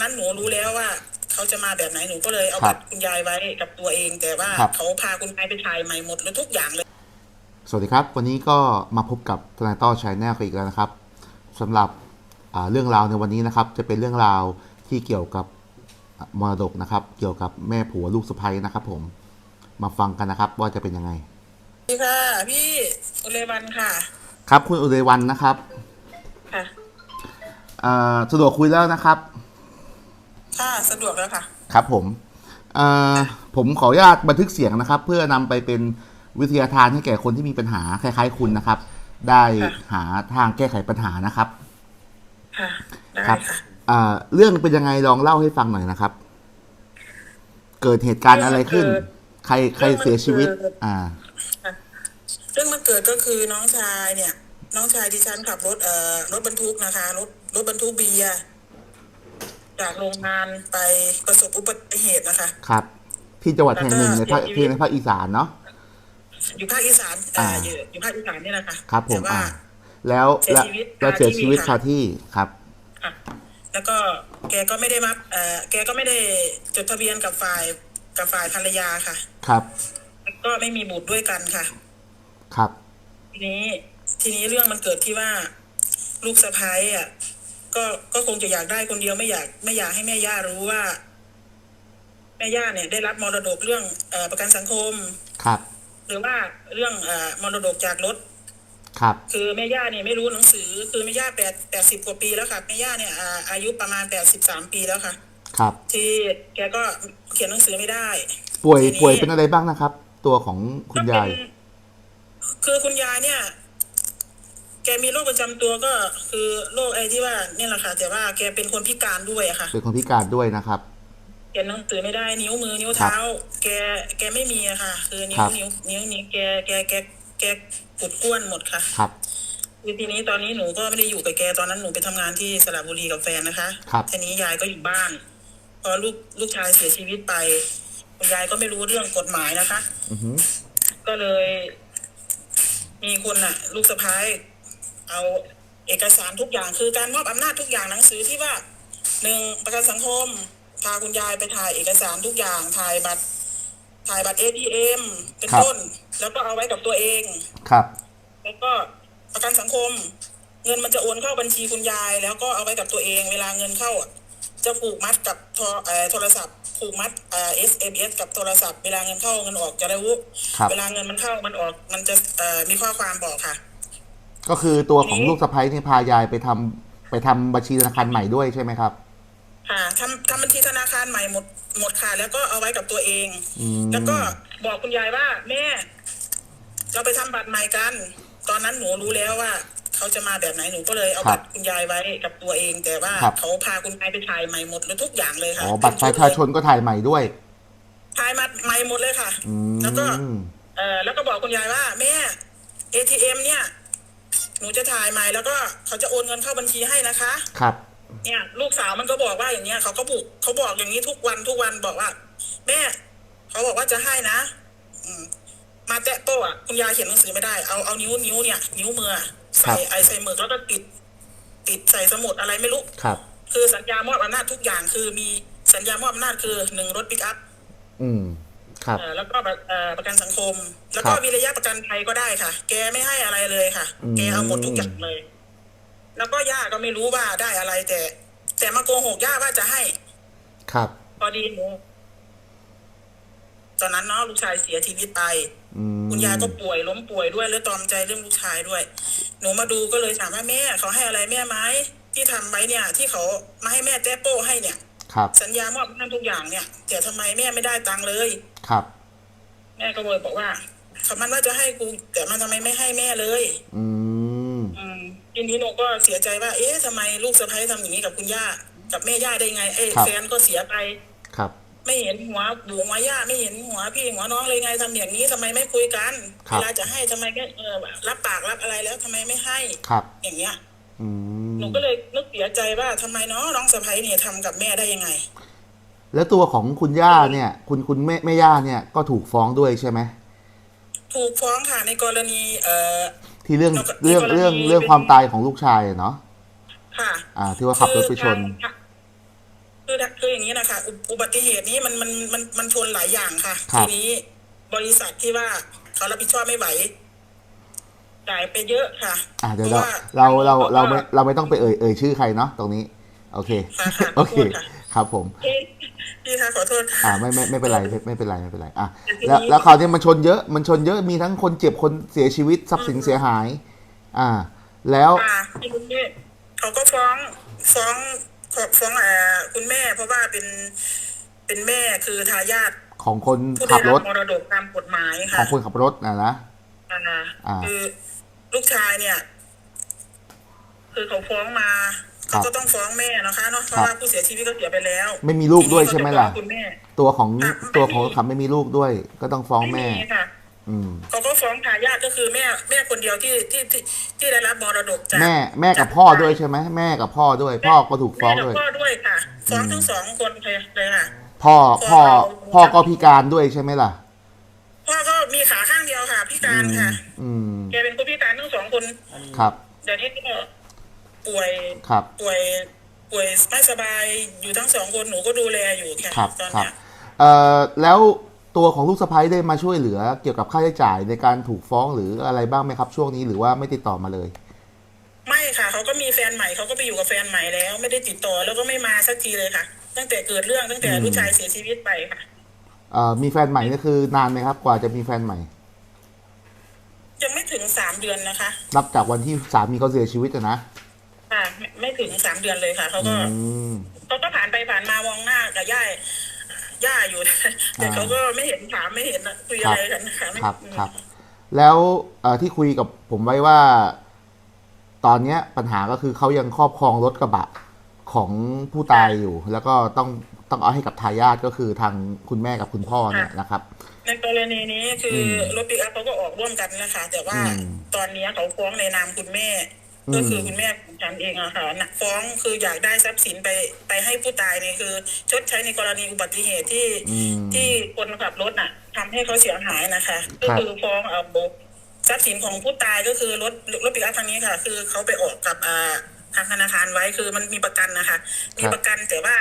นั้นหนูรู้แล้วว่าเขาจะมาแบบไหนหนูก็เลยเอาครับับตรคุณยายไว้กับตัวเอง แต่ว่าครับเขาพาคุณยายไปถ่ายใหม่หมดแล้วทุกอย่างเลย สวัสดีครับ วันนี้ก็มาพบกับทนายต้อชายแนลกันอีกแล้วนะครับสำหรับอ่าเรื่องราวในวันนี้นะครับ จะเป็นเรื่องราวที่เกี่ยวกับอ่ามรดกนะครับ เกี่ยวกับแม่ผัวลูกสะใภ้นะครับ ผมมาฟังกันนะครับว่าจะเป็นยังไงสวัสดีค่ะ พี่อุเลวันค่ะ ครับคุณอุเรวันนะครับค่ะอ่าสะดวกคุยแล้วนะครับ ค่ะ สะดวกแล้วค่ะ ครับผมเอ่อผมขออนุญาตบันทึกเสียงนะครับ เพื่อนำไปเป็นวิทยาทานให้แก่คนที่มีปัญหาคล้าย ๆ คุณนะครับ ได้ค่ะหาทางแก้ไขปัญหานะครับค่ะได้ครับค่ะอ่าเรื่องเป็นยังไงลองเล่าให้ฟังหน่อยนะครับ เกิดเหตุการณ์อะไรขึ้น ใครใครเสียชีวิต อ่า เรื่องมันเกิดก็คือน้องชายเนี่ย น้องชายดิฉันขับรถเอ่อรถบรรทุกนะคะรถรถบรรทุกเบียร์ จากโรงงานไปประสบอุบัติเหตุนะคะ ครับ ที่จังหวัดแห่งหนึ่งในภาคแล้วก็ที่ในภาคอีสานเนาะอยู่ภาคอีสานเอ่ออ่าอยู่อยู่ภาคอีสานนี่แหละค่ะครับผมแต่ว่าอ่าแล้วเสียแล้วชีวิตแล้วคาเสียชีวิตที่คาที่ครับค่ะแล้วก็แกก็ไม่ได้มาเอ่อแกก็ไม่ได้จดทะเบียนกับฝ่ายกับฝ่ายภรรยาค่ะ ครับแล้วก็ไม่มีบุตรด้วยกันค่ะ ครับ ทีนี้ทีนี้เรื่องมันเกิดที่ว่าลูกสะพ้ายอะ ก็ก็คงจะอยากได้คนเดียวไม่อยากไม่อยากให้แม่ย่ารู้ว่า แม่ย่าเนี่ย ได้รับมรดกเรื่องเออประกันสังคมครับ หรือว่าเรื่องเออมรดกจากรถครับ คือแม่ย่าเนี่ยไม่รู้หนังสือ คือแม่ย่าแปดแปดสิบกว่าปีแล้วค่ะแม่ย่าเนี่ยอ่าอายุประมาณแปดสิบสามปีแล้วค่ะ ครับ ที่แกก็เขียนหนังสือไม่ได้ ป่วยทีนี้ป่วยเป็นอะไรบ้างนะครับ ตัวของคุณยายก็เป็นคือคุณยายเนี่ยแก มีโรคประจำตัวก็คือโรคไอ้ที่ว่าเนี่ยแหละค่ะแต่ว่าแกเป็นคนพิการด้วยอะค่ะเป็นคนพิการด้วยนะครับ เขียนหนังสือไม่ได้นิ้วมือนิ้วเท้า แกแกไม่มีอะค่ะ คือนิ้ควรับ นิ้วนิ้วนี้แกแกแกแกปุดก้วนหมดค่ะครับ คือทีนี้ตอนนี้หนูก็ไม่ได้อยู่กับแกตอนนั้นหนูไปทำงานที่สระบุรีกับแฟนนะคะครับ ทีนี้ยายก็อยู่บ้าน พอลูกลูกชายเสียชีวิตไปคุณยายก็ไม่รู้เรื่องกฎหมายนะคะ อือฮึก็เลย มีคนน่ะ ลูกสะพ้าย เอาเอกสารทุกอย่างคือการมอบอำนาจทุกอย่างหนังสือที่ว่าหนึ่งประกันสังคมพาคุณยายไปถ่ายเอกสารทุกอย่างถ่ายบัตรถ่ายบัตรเอทีเอ็มเป็นต้น แล้วก็เอาไว้กับตัวเองครับ แล้วก็ประกันสังคม เงินมันจะโอนเข้าบัญชีคุณยาย แล้วก็เอาไว้กับตัวเอง เวลาเงินเข้าอะจะผูกมัดกับโทรเอ่อโทรศัพท์ผูกมัดเอ่อ SMS กับโทรศัพท์เวลาเงินเข้าเงินออกจะได้รู้ครับเวลาเงินมันเข้ามันออก มันจะเอ่อมีข้อความบอกค่ะ ก็คือตัวของลูกสะใภ้นี่พายายไปทำไปทำบัญชีธนาคารใหม่ด้วยใช่ไหมครับ ค่ะทำทำบัญชีธนาคารใหม่หมดหมดค่ะ แล้วก็เอาไว้กับตัวเอง อืม แล้วก็บอกคุณยายว่า แม่ เราไปทำบัตรใหม่กัน ตอนนั้นหนูรู้แล้วว่า เขาจะมาแบบไหนหนูก็เลยเอาบัตรคุณยายไว้กับตัวเอง แต่ว่าเขาพาคุณยายไปถ่ายใหม่หมดแล้วทุกอย่างเลยค่ะอ๋อบัตรประชาชนก็ถ่ายใหม่ด้วยถ่ายมาใหม่หมดเลยค่ะ อืมแล้วก็เออแล้วก็บอกคุณยายว่า แม่ ATM เนี่ย หนูจะถ่ายใหม่แล้วก็เขาจะโอนเงินเข้าบัญชีให้นะคะ ครับ เนี่ยลูกสาวมันก็บอกว่าอย่างเงี้ยเขาก็บุกเขาบอกอย่างนี้ทุกวันทุกวันบอกว่า แม่เขาบอกว่าจะให้นะ อืม มาแตะโต๊ะอะคุณยายเขียนหนังสือไม่ได้เอาเอานิ้วนิ้วเนี่ย นิ้วมืออะใส่ไอใส่หมึกแล้วก็ติด ติดใส่สมุดอะไรไม่รู้ ครับ คือสัญญามอบอำนาจทุกอย่างคือมีสัญญามอบอำนาจคือหนึ่งรถปิกอัพอืม ครับ เอ่อแล้วก็แบบเอ่อประกันสังคม แล้วก็ครับวิระยะประกันภัยก็ได้ค่ะ แกไม่ให้อะไรเลยค่ะอืมแกเอาหมดทุกอย่างเลย แล้วก็ย่าก็ไม่รู้ว่าได้อะไรแต่ แต่มาโกหกย่าว่าจะให้ ครับ พอดีหนูตอนนั้นเนาะลูกชายเสียชีวิตไปอืมคุณยายก็ป่วยล้มป่วยด้วยแล้วตอมใจเรื่องลูกชายด้วย หนูมาดูก็เลยถามว่าแม่เขาให้อะไรแม่ไหมที่ทำไว้เนี่ย ที่เขามาให้แม่แต้โป้ให้เนี่ย ครับ สัญญามอบอำนาจทุกอย่างเนี่ยแต่ทำไมแม่ไม่ได้ตังค์เลย ครับ แม่ก็เลยบอกว่า เขามันว่าจะให้กู แต่มันทำไมไม่ให้แม่เลย อืม อืมทีนี้หนูก็เสียใจว่า เอ๊ะทำไมลูกสะใภ้ทำอย่างนี้กับคุณย่า กับแม่ย่าได้ไง เอ้ยครับ แฟนก็เสียไป ครับ ไม่เห็นหัวบูหัวย่าไม่เห็นหัวพี่หัวน้องเลยไงทำอย่างนี้ทำไมไม่คุยกันครับ เวลาจะให้ทำไมก็เออรับปากรับอะไรแล้วทำไมไม่ให้ ครับ อย่างเงี้ย อืม หนูก็เลยนึกเสียใจว่าทำไมเนาะน้องสะใภ้เนี่ยทำกับแม่ได้ยังไง แล้วตัวของคุณย่าเนี่ย คุณคุณแม่แม่ย่าเนี่ยก็ถูกฟ้องด้วยใช่ไหม ถูกฟ้องค่ะในกรณี เอ่อ ที่เรื่องแล้วก็เรื่องในกรณีเรื่องเรื่องเป็นความตายของลูกชายอะเนาะค่ะ อ่า ที่ว่าขับรถไปชนคือทางคคือคืออย่างนี้นะคะอุอุบัติเหตุนี้มันมันมันมันชนหลายอย่างค่ะครับทีนี้บริษัทที่ว่าเขารับผิดชอบไม่ไหวจ่ายไปเยอะค่ะ อ่าเดี๋ยวพะเราว่เราเราเราพะไม่ว่เราไม่ต้องไปเอ่ยเอ่ยชื่อใครเนาะตรงนี้ โอเคค่ะค่ะโอเคขอโทษค่ะครับผมพี่พี่คะข อโทษค่ะอ่าไม่ไม่ไม่เป็นไรไม่ไม่เป็นไรไม่เป็นไรอะแต่ทีนี้แล้วแล้วคราวนี้มันชนเยอะมันชนเยอะมีทั้งคนเจ็บคนเสียชีวิตทรัพย์สินเสียหาย อ่า แล้วค่ะทีนี้เขาก็ฟ้องฟ้องฟ้องเอ่อคุณแม่ เพราะว่าเป็นเป็นแม่คือทายาทของคนผู้ขัได้บรรัถบมรดกตามกฎหมายขค่ะองคนขับรถนะนะ อ่าอ่า คือลูกชายเนี่ย คือเขาฟ้องมา ครัเขาบ ก็ต้องฟ้องแม่นะคะเนาะเพครัราะบว่าผู้เสียชีวิตก็เสียไปแล้วไม่มีลูกด้วยใช่ไหมล่ะ ทีนี้เขาจฟ้องคุณแม่ ตัวของอะ ตัวของไม่มีขับไม่มีลูกด้วย ก็ต้องฟ้องแม่ ไค่ะอืม เขาก็ฟ้องทายาทก็คือแม่แม่คนเดียวที่ที่ที่ที่ได้รับมรดกจากแม่แม่กับพ่อด้วยใช่ไหมแม่กับพ่อด้วย พ่อก็ถูกฟ้องแม่ด้วยกับพ่อด้วยค่ะ ฟ้องทั้งสองคนเลยค่ะ พ่อพ่อฟ้องเราพ่อก็พิการด้วยใช่ไหมล่ะ พ่อก็มีขาข้างเดียวค่ะพิการค่ะอืม แกเป็นคนพิการทั้งสองคน ครับ เดี๋ยวนี้ก็ ป่วยครับป่วยป่วยไม่สบายอยู่ทั้งสองคนหนูก็ดูแลอยู่ค่ะครับตอนครับเนี้ยเอ่อแล้วตัวของลูกสะพ้ยได้มาช่วยเหลือเกี่ยวกับค่าใช้จ่ายในการถูกฟ้องหรืออะไรบ้างไหมครับ ช่วงนี้หรือว่าไม่ติดต่อมาเลย ไม่ค่ะเขาก็มีแฟนใหม่เขาก็ไปอยู่กับแฟนใหม่แล้ว ไม่ได้ติดต่อแล้วก็ไม่มาสักทีเลยค่ะ ตั้งแต่เกิดเรื่องตั้งแต่อืมลูกชายเสียชีวิตไปค่ะ เอ่อมีแฟนใหม่นี่คือนานไหมครับ กว่าจะมีแฟนใหม่ ยังไม่ถึงสามเดือนนะคะ นับจากวันที่สามีเขาเสียชีวิตอะนะค่ะ ไม่ไม่ถึงสามเดือนเลยค่ะเขาอืก็มเขาก็ผ่านไปผ่านมามองหน้ากับย่าย่าอยู่แต่อ่าเขาก็ไม่เห็นถามไม่เห็นคุยอะไรกันนะคะไม่ครับครับ แล้วเอ่อที่คุยกับผมไว้ว่า ตอนเนี้ยปัญหาก็คือเขายังครอบครองรถกระบะของผู้ตายอยู่ แล้วก็ต้องต้องเอาให้กับทายาทก็คือทางคุณแม่กับคุณพ่อเนี่ยนะครับ ในกรณีนี้คืออมรถปิกอัพเขาก็ออกร่วมกันนะคะแต่ว่าอืม ตอนนี้เขาฟ้องในนามคุณแม่อืม ก็คือคุณแม่ของฉันเองอะค่ะนะฟ้องคืออยากได้ทรัพย์สินไปไปให้ผู้ตายเนี่ยคือ ชดใช้ในกรณีอุบัติเหตุที่อืมที่คนขับรถน่ะทำให้เขาเสียหายนะคะ ก็คือฟ้องเอาทรัพย์สินของผู้ตายก็คือรถรถปิกอัพคันนี้ค่ะ คือเขาไปออกกับอ่าทางธนาคารไว้คือมันมีประกันนะคะ มีประกันแต่ว่า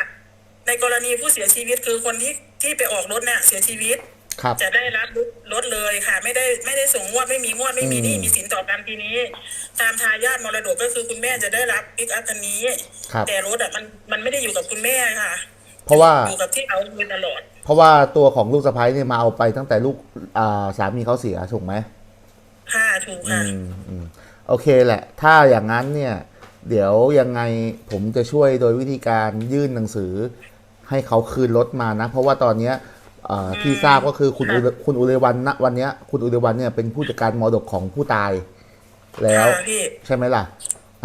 ในกรณีผู้เสียชีวิตคือคนที่ที่ไปออกรถเนี่ยเสียชีวิต ครับ จะได้รับรถเลยค่ะ ไม่ได้ไม่ได้ส่งงวดไม่มีงวดไม่มีหนี้อืมมีสินต่อกันทีนี้ ตามทายาทมรดกก็คือคุณแม่จะได้รับปิกอัพคันนี้ ครับ แต่รถอะมันมันไม่ได้อยู่กับคุณแม่ค่ะเพราะว่า อยู่กับที่เขาโดยตลอด เพราะว่าตัวของลูกสะพ้ยเนี่ยมาเอาไปตั้งแต่ลูกอ่าสามีเขาเสียถูกไหมค่ะถูกอืค่ะ มอืมโอเคแหละ ถ้าอย่างนั้นเนี่ย เดี๋ยวยังไงผมจะช่วยโดยวิธีการยื่นหนังสือให้เขาคืนรถมานะ เพราะว่าตอนเนี้ยเอ่อ ที่ทราบก็คือคุณค่ะอุคุณอุเรวันณวันเนี้ย คุณอุเรวันเนี่ยเป็นผู้จัดการมรดกของผู้ตาย แล้วค่ะพี่ใช่ไหมล่ะ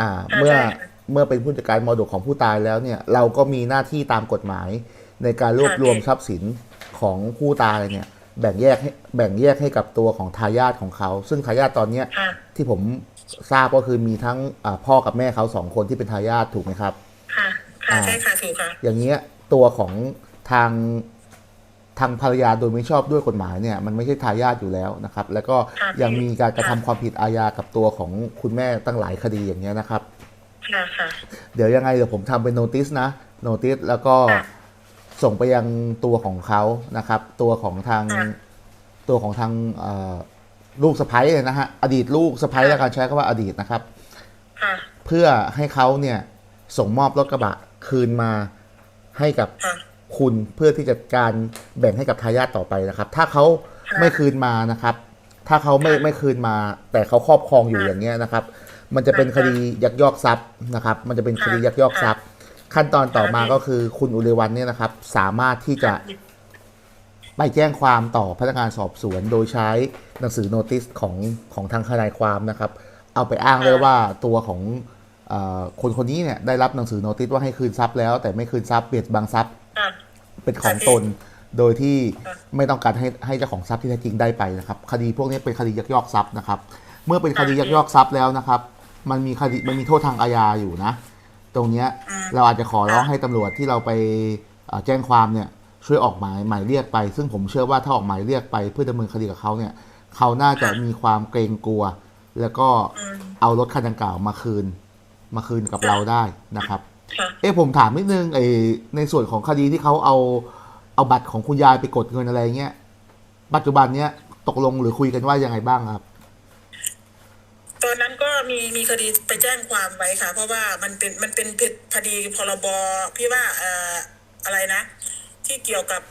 อ่าค่ะเมื่อใช่ค่ะเมื่อเป็นผู้จัดการมรดกของผู้ตายแล้วเนี่ย เราก็มีหน้าที่ตามกฎหมาย ในการรวบค่ะรวมพี่ทรัพย์สินของผู้ตายเนี่ย แบ่งแยกให้แบ่งแยกให้กับตัวของทายาทของเขา ซึ่งทายาทตอนเนี้ยค่ะที่ผมทราบก็คือมีทั้งอ่าพ่อกับแม่เขาสองคนที่เป็นทายาทถูกไหมครับ ค่ะค่ะอ่าใช่ค่ะถูกค่ะอย่างเงี้ยตัวของทาง ทางภรรยาโดยไม่ชอบด้วยกฎหมายเนี่ยมันไม่ใช่ทายาทอยู่แล้วนะครับ แล้วก็ค่ะยังมีการกระทำค่ะความผิดอาญากับตัวของคุณแม่ตั้งหลายคดีอย่างเงี้ยนะครับค่ะค่ะเดี๋ยวยังไงเดี๋ยวผมทำเป็นโนติสนะโนติสแล้วก็ค่ะส่งไปยังตัวของเขานะครับ ตัวของทางค่ะตัวของทางเอ่อลูกสะพ้ยนะฮะอดีตลูกสะพ้ยค่ะแล้วกันใช้คำว่าอดีตนะครับค่ะเพื่อให้เขาเนี่ยส่งมอบรถกระบะคืนมาให้กับ ค่ะคุณเพื่อที่จะการแบ่งให้กับทายาทต่อไปนะครับ ถ้าเขาค่ะไม่คืนมานะครับ ถ้าเขาไม่ค่ะไม่คืนมา แต่เขาครอบครองอยู่ค่ะอย่างเงี้ยนะครับ มันจะเป็นค่ะคดียักยอกทรัพย์นะครับ มันจะเป็นคดียักยอกทรัพย์ ขั้นตอนต่อมาค่ะก็คือคุณอุเรวันเนี่ยนะครับ สามารถที่จะไปแจ้งความต่อพนักงานสอบสวน โดยใช้หนังสือโนติสของของทางทนายความนะครับ เอาไปอ้างได้ว่าตัวของเออคนคนนี้เนี่ยได้รับหนังสือโนติสว่าให้คืนทรัพย์แล้ว แต่ไม่คืนทรัพย์เบียดบังทรัพย์ค่ะ เป็นของตน โดยที่ไม่ต้องการให้ให้เจ้าของทรัพย์ที่แท้จริงได้ไปนะครับ คดีพวกนี้เป็นคดียักยอกทรัพย์นะครับ เมื่อเป็นคดียักยอกทรัพย์แล้วนะครับ มันมีคดีมันมีโทษทางอาญาอยู่นะ ตรงเนี้ยเราอาจจะขอร้องให้ตำรวจที่เราไปแจ้งความเนี่ยช่วยออกหมายหมายเรียกไป ซึ่งผมเชื่อว่าถ้าออกหมายเรียกไปเพื่อดำเนินคดีกับเขาเนี่ยเขาน่าจะมีความเกรงกลัว แล้วก็เอารถคันดังกล่าวมาคืน มาคืนกับเราได้นะครับ เอ้ผมถามนิดนึงไอในส่วนของคดีที่เขาเอาเอาบัตรของคุณยายไปกดเงินอะไรเงี้ยปัจจุบันเนี้ยตกลงหรือคุยกันว่ายังไงบ้างครับตอนนั้นก็มีมีคดีไปแจ้งความไว้ค่ะ เพราะว่ามันเป็นมันเป็นผิดคดีพรบพี่ว่าเอ่ออะไรนะ ที่เกี่ยวกับ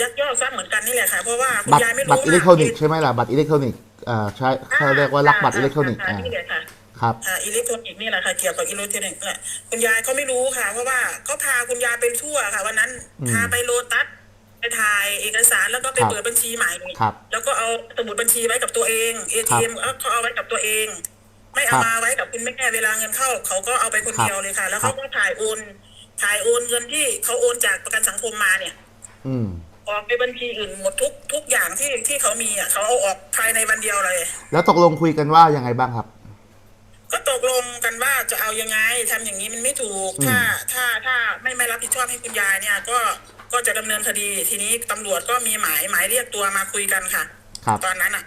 ยักยอกทรัพย์เหมือนกันนี่แหละค่ะเพราะว่าคุณบัตรยายไม่รู้บัตรอิเล็กทรอนิกส์ใช่ไหมล่ะบัตรอิเล็กทรอนิกส์อ่าใช่เขาเรียกว่าลักบัตรอิเล็กทรอนิกส์ค่ะอ่านี่แหละค่ะ ครับ อ่าอิเล็กทรอนิกส์นี่แหละค่ะเกี่ยวกับอิเล็กทรอนิกส์เนี่ยคุณยายเขาไม่รู้ค่ะ เพราะว่าเขาพาคุณยายไปทั่วค่ะ วันนั้นอืมพาไปโลตัสไปถ่ายเอกสารแล้วก็ไปครับเปิดบัญชีใหม่ครับแล้วก็เอาสมุดบัญชีไว้กับตัวเองเอทีเอ็มเขาเอาไว้กับตัวเอง ไม่เอาครับมาไว้กับคุณแม่เวลาเงินเข้า เขาก็เอาไปคนครับ เดียวเลยค่ะ แล้วครัเขาบก็ถ่ายโอนถ่ายโอนเงินที่เขาโอนจากประกันสังคมมาเนี่ย อืม ออกไปบัญชีอื่นหมดทุกทุกอย่างที่ที่เขามีอะเขาเอาออกภายในวันเดียวเลย แล้วตกลงคุยกันว่ายังไงบ้างครับ ก็ตกลงกันว่าจะเอายังไงทำอย่างนี้มันไม่ถูกอืมถ้าถ้าถ้าไม่ไม่รับผิดชอบให้คุณยายเนี่ย ก็ก็จะดำเนินคดี ทีนี้ตำรวจก็มีหมายหมายเรียกตัวมาคุยกันค่ะครับตอนนั้นอะ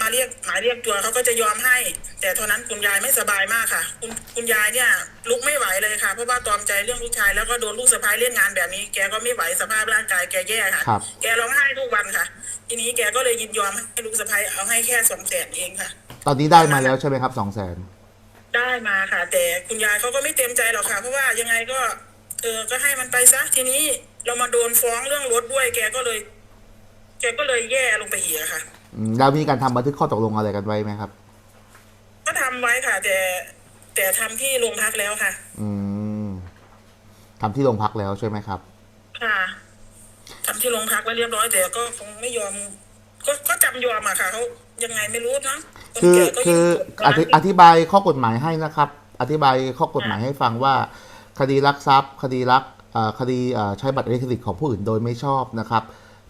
มาเรียกหมายเรียกตัวเขาก็จะยอมให้ แต่เท่านั้นคุณยายไม่สบายมากค่ะ คุณคุณยายเนี่ย ลุกไม่ไหวเลยค่ะ เพราะว่าตอมใจเรื่องลูกชายแล้วก็โดนลูกสะพ้ายเล่นงานแบบนี้ แกก็ไม่ไหวสภาพร่างกายแกแย่ค่ะครับแกร้องไห้ทุกวันค่ะ ทีนี้แกก็เลยยินยอมให้ลูกสะพ้ายเอาให้แค่สองแสนเองค่ะ ตอนนี้ได้มาแล้วใช่ไหมครับสองแสนได้มาค่ะ แต่คุณยายเขาก็ไม่เต็มใจหรอกค่ะ เพราะว่ายังไงก็เออก็ให้มันไปซะทีนี้เรามาโดนฟ้องเรื่องรถด้วยแกก็เลย แกก็เลยแย่ลงไปอีกอะค่ะ อืมแล้วมีการทำบันทึกข้อตกลงอะไรกันไว้ไหมครับ ก็ทำไว้ค่ะ แต่แต่ทำที่โรงพักแล้วค่ะ อืมทำที่โรงพักแล้วใช่ไหมครับ ค่ะทำที่โรงพักไว้เรียบร้อยแต่ก็คงไม่ยอม ก็ก็จำยอมอะค่ะเขา ยังไงไม่รู้นะนคือแก่ก็คืยิ่องกดอดันธิอธิบายข้อกฎหมายให้นะครับ อธิบายข้อกฎหมายให้ฟังว่า คดีลักทรัพย์ คดีลักเอ่อคดีเอ่อใช้บัตรอิเล็กทรอนิกส์ของผู้อื่นโดยไม่ชอบนะครับ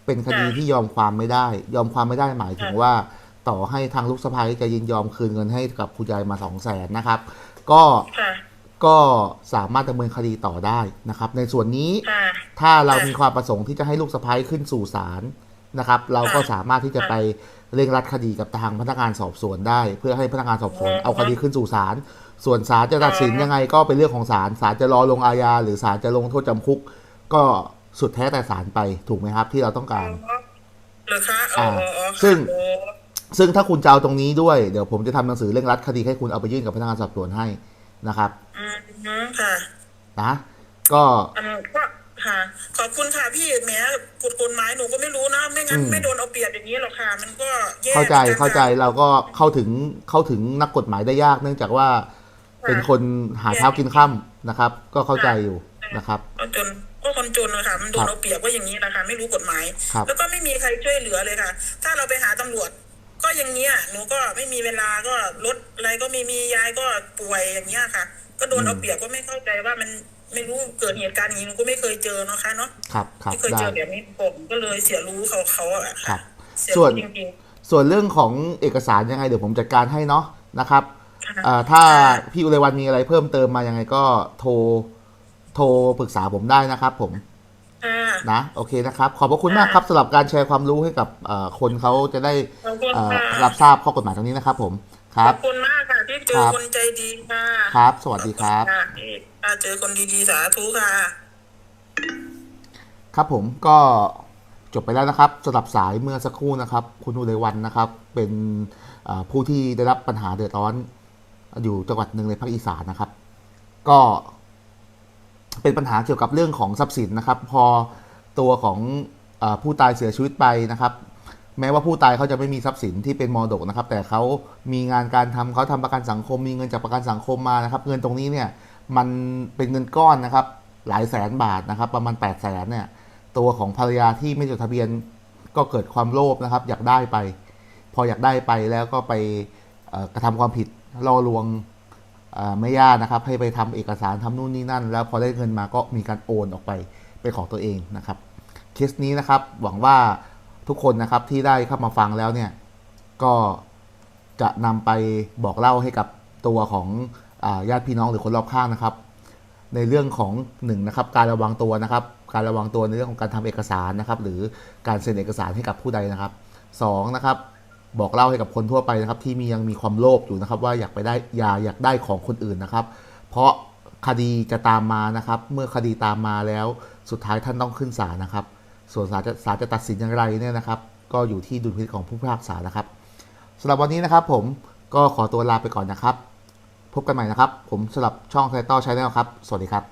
เป็นคดีที่ยอมความไม่ได้ ยอมความไม่ได้หมายถึงว่า ต่อให้ทางลูกสะพ้ายจะยินยอมคืนเงินให้กับคุณยายมาสองแสนนะครับ ก็ค่ะ ก็สามารถดำเนินคดีต่อได้นะครับ ในส่วนนี้ ค่ะ ถ้าเราค่ะมีความประสงค์ที่จะให้ลูกสะพ้ายขึ้นสู่ศาลนะครับ เราก็ค่ะสามารถที่จะไป เร่งรัดคดีกับทางพนักงานสอบสวนได้ เพื่อให้พนักงานสอบสวนอ๋อเอาคดีขึ้นสู่ศาลส่วนศาลจะตัดสินอ๋อยังไงก็เป็นเรื่องของศาลศาลจะรอลงอาญาหรือศาลจะลงโทษจำคุก ก็สุดแท้แต่ศาลไปถูกไหมครับ ที่เราต้องการเหรือคะอ๋ออ๋ออ๋อค่ะซึ่งโอ้ซึ่งถ้าคุณจะเอาตรงนี้ด้วย เดี๋ยวผมจะทำหนังสือเร่งรัดคดีให้คุณเอาไปยื่นกับพนักงานสอบสวนให้นะครับ อืมอืมค่ะนะก็อันก็ ค่ะ ขอบคุณค่ะพี่แหมกฎกฎหมายหนูก็ไม่รู้นะ ไม่งั้นอืมไม่โดนเอาเปรียบอย่างนี้หรอกค่ะ มันก็แย่เข้าใจหมือนกันเข้าใจค่ะเราก็เข้าถึงเข้าถึงนักกฎหมายได้ยาก เนื่องจากว่าค่ะเป็นคนหาเช้ากินค่ำนะครับ ก็เข้าใจอยู่นะครับก็จนก็คนจนอะค่ะมันโดครันบเอาเปรียบว่าอย่างนี้นะคะไม่รู้กฎหมายครับแล้วก็ไม่มีใครช่วยเหลือเลยค่ะ ถ้าเราไปหาตำรวจ ก็อย่างเงี้ยหนูก็ไม่มีเวลาก็รถอะไรก็ไม่มียายก็ป่วยอย่างเงี้ยค่ะ ก็โดนเอาเปรียบก็ไม่เข้าใจว่ามัน ไม่รู้เกิดเหตุการณ์อย่างนี้หนูก็ไม่เคยเจอเนาะค่ะเนาะครับครับไม่เคยได้เจอแบบนี้ผมก็เลยเสียรู้เขาเขาอะครัค่ะบเสียส่วน รู้จริงส่วนเรื่องของเอกสารยังไงเดี๋ยวผมจัดการให้เนาะนะครับๆค่ะ เอ่อถ้าพี่อุไรวันมีอะไรเพิ่มเติมมายังไงก็โทรโทรปรึกษาผมได้นะครับผม ค่ะ นะโอเคนะครับ ขอบพระคุณมากครับสำหรับการแชร์ความรู้ให้กับเอ่อคนเขาจะได้ขอบคุณเอ่อค่ะ รับทราบข้อกฎหมายตรงนี้นะครับผมคขรัอบ บคุณมากค่ะที่เจคอรับ คนใจดีค่ะ ครับ สวัสดีครับ ค่ะ ที่อ่าเจอคนดีๆสาธุค่ะ ครับผมก็จบไปแล้วนะครับสำหรับสายเมื่อสักครู่นะครับ คุณอุไรวันนะครับ เป็นผู้ที่ได้รับปัญหาเดือดร้อน อยู่จังหวัดหนึ่งในภาคอีสานนะครับ ก็ เป็นปัญหาเกี่ยวกับเรื่องของทรัพย์สินนะครับ พอตัวของอผู้ตายเสียชีวิตไปนะครับแม้ว่าผู้ตายเขาจะไม่มีทรัพย์สินที่เป็นมรดกนะครับ แต่เขามีงานการทำเขาทำประกันสังคม มีเงินจากประกันสังคมมานะครับ เงินตรงนี้เนี่ย มันเป็นเงินก้อนนะครับ หลายแสนบาทนะครับ ประมาณ8ปดแสนเนี่ย ตัวของภรรยาที่ไม่จดทะเบียนก็เกิดความโลภนะครับ อยากได้ไป พออยากได้ไปแล้วก็ไปกระทำความผิดล่อลวงเอ่อแม่ย่านะครับ ให้ไปทำเอกสารทำนู่นนี่นั่น แล้วพอได้เงินมาก็มีการโอนออกไปเป็นของตัวเองนะครับเคสนี้นะครับหวังว่าทุกคนนะครับที่ได้เข้ามาฟังแล้วเนี่ยก็จะนำไปบอกเล่าให้กับตัวของ ญาติพี่น้องหรือคนรอบข้างนะครับ ในเรื่องของ1นนะครับการระวังตัวนะครับ การระวังตัวในเรื่องของการทำเอกสารนะครับ หรือการเซ็นเอกสารให้กับผู้ใดนะครับ2นะครับบอกเล่าให้กับคนทั่วไปนะครับ ที่มียังมีความโลภอยู่นะครับ ว่าอยากไปได้ยาอยากได้ของคนอื่นนะครับ เพราะคดีจะตามมานะครับ เมื่อคดีตามมาแล้วสุดท้ายท่านต้องขึ้นศาลนะครับ ส่วนศาลจะศาลจะตัดสินอย่างไรเนี่ยนะครับ ก็อยู่ที่ดุลพินิจของผู้พิพากษานะครับสำหรับวันนี้นะครับ ผมก็ขอตัวลาไปก่อนนะครับ พบกันใหม่นะครับ ผมสลับช่องไซต์ตอใชาแนลครับ สวัสดีครับ